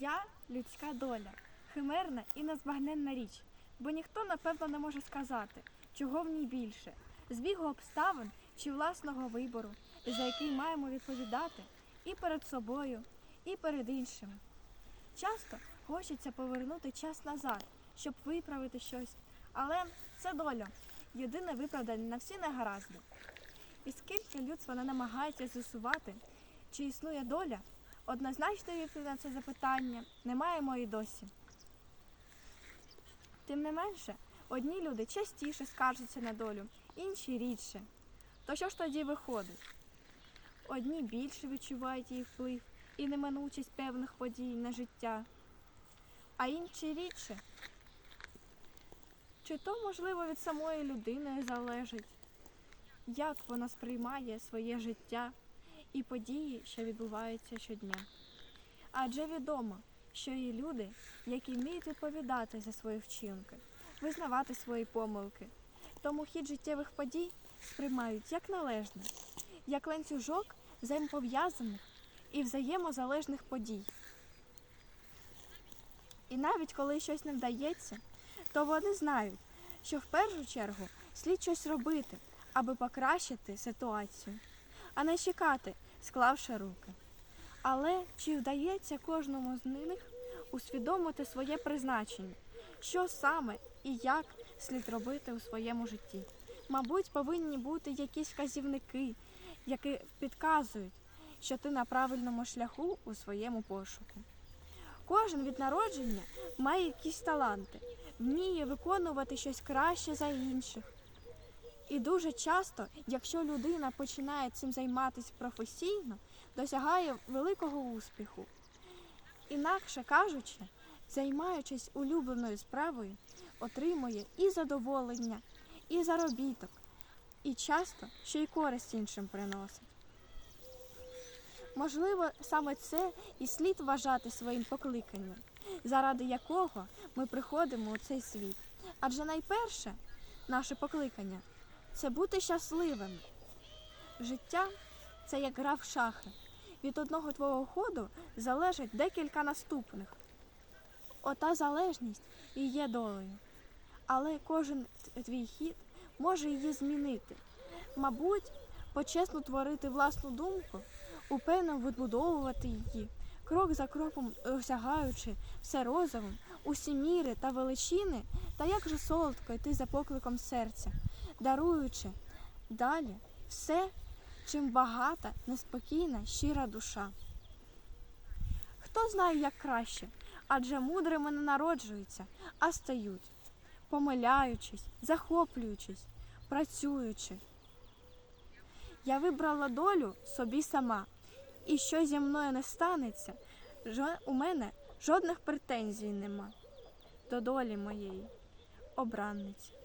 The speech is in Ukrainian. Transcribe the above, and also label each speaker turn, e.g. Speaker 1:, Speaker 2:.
Speaker 1: Я людська доля, химерна і незбагненна річ, бо ніхто напевно не може сказати, чого в ній більше збігу обставин чи власного вибору, за який маємо відповідати і перед собою, і перед іншими. Часто хочеться повернути час назад, щоб виправити щось, але це доля, єдине виправдання на всі негаразди. І скільки людство не намагається з'ясувати, чи існує доля, однозначної відповіді на це запитання не маємо і досі. Тим не менше, одні люди частіше скаржаться на долю, інші рідше. То що ж тоді виходить? Одні більше відчувають її вплив і неминучість певних подій на життя, а інші рідше. Чи то, можливо, від самої людини залежить, як вона сприймає своє життя і події, що відбуваються щодня. Адже відомо, що є люди, які вміють відповідати за свої вчинки, визнавати свої помилки. Тому хід життєвих подій сприймають як належне, як ланцюжок взаємопов'язаних і взаємозалежних подій. І навіть коли щось не вдається, то вони знають, що в першу чергу слід щось робити, аби покращити ситуацію, а не чекати, склавши руки. Але чи вдається кожному з них усвідомити своє призначення, що саме і як слід робити у своєму житті? Мабуть, повинні бути якісь вказівники, які підказують, що ти на правильному шляху у своєму пошуку. Кожен від народження має якісь таланти, вміє виконувати щось краще за інших. І дуже часто, якщо людина починає цим займатися професійно, досягає великого успіху. Інакше кажучи, займаючись улюбленою справою, отримує і задоволення, і заробіток, і часто ще й користь іншим приносить. Можливо, саме це і слід вважати своїм покликанням, заради якого ми приходимо у цей світ. Адже найперше наше покликання це бути щасливими. Життя це як гра в шахи. Від одного твого ходу залежить декілька наступних. Ота залежність і є долею. Але кожен твій хід може її змінити. Мабуть, почесно творити власну думку, упевнено відбудовувати її, крок за кроком осягаючи все розумом, усі міри та величини, та як же солодко йти за покликом серця, даруючи далі все, чим багата, неспокійна, щира душа. Хто знає, як краще, адже мудрими не народжуються, а стають, помиляючись, захоплюючись, працюючи. Я вибрала долю собі сама, і що зі мною не станеться, у мене жодних претензій нема до долі моєї, обранниці.